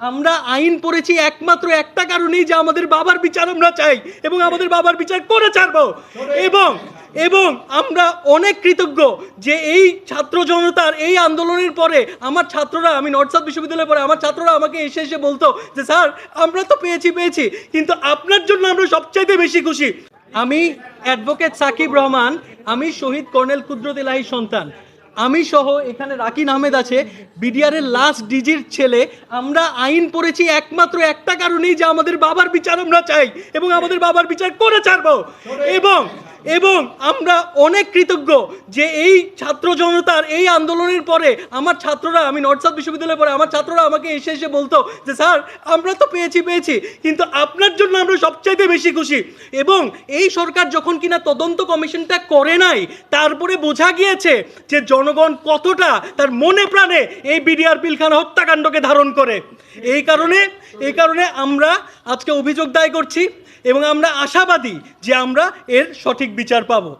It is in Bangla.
আমরা আইন পড়েছি একমাত্র একটা কারণেই যে আমাদের বাবার বিচার আমরা চাই এবং আমাদের বাবার বিচার করে ছাড়বো। এবং এবং আমরা অনেক কৃতজ্ঞ যে এই ছাত্র জনতার এই আন্দোলনের পরে আমার ছাত্ররা, আমি নর্থ সাউথ বিশ্ববিদ্যালয়ে পড়ে আমার ছাত্ররা আমাকে এসে এসে বলতো যে, স্যার, আমরা তো পেয়েছি পেয়েছি, কিন্তু আপনার জন্য আমরা সবচাইতে বেশি খুশি। আমি অ্যাডভোকেট সাকিব রহমান, আমি শহীদ কর্নেল কুদরত এলাহির সন্তান। আমি সহ এখানে রাকিন আহমেদ আছে, বিডিআরের লাস্ট ডিজির ছেলে। আমরা আইন পড়েছি একমাত্র একটা কারণেই যে আমাদের বাবার বিচার আমরা চাই এবং আমাদের বাবার বিচার করে ছাড়বো। এবং এবং আমরা অনেক কৃতজ্ঞ যে এই ছাত্র জনতার এই আন্দোলনের পরে আমার ছাত্ররা, আমি নর্থ সাউথ বিশ্ববিদ্যালয়ে পড়ে আমার ছাত্ররা আমাকে এসে এসে বলতো যে, স্যার, আমরা তো পেয়েছি পেয়েছি, কিন্তু আপনার জন্য আমরা সবচাইতে বেশি খুশি। এবং এই সরকার যখন কিনা তদন্ত কমিশনটা করে নাই, তারপরে বোঝা গিয়েছে যে জনগণ কতটা তার মনে প্রাণে এই বিডিআর পিলখানা হত্যাকাণ্ডকে ধারণ করে? এই কারণে এই কারণে আমরা আজকে অভিযোগ দায় করছি এবং আমরা আশাবাদী যে আমরা এর সঠিক বিচার পাবো।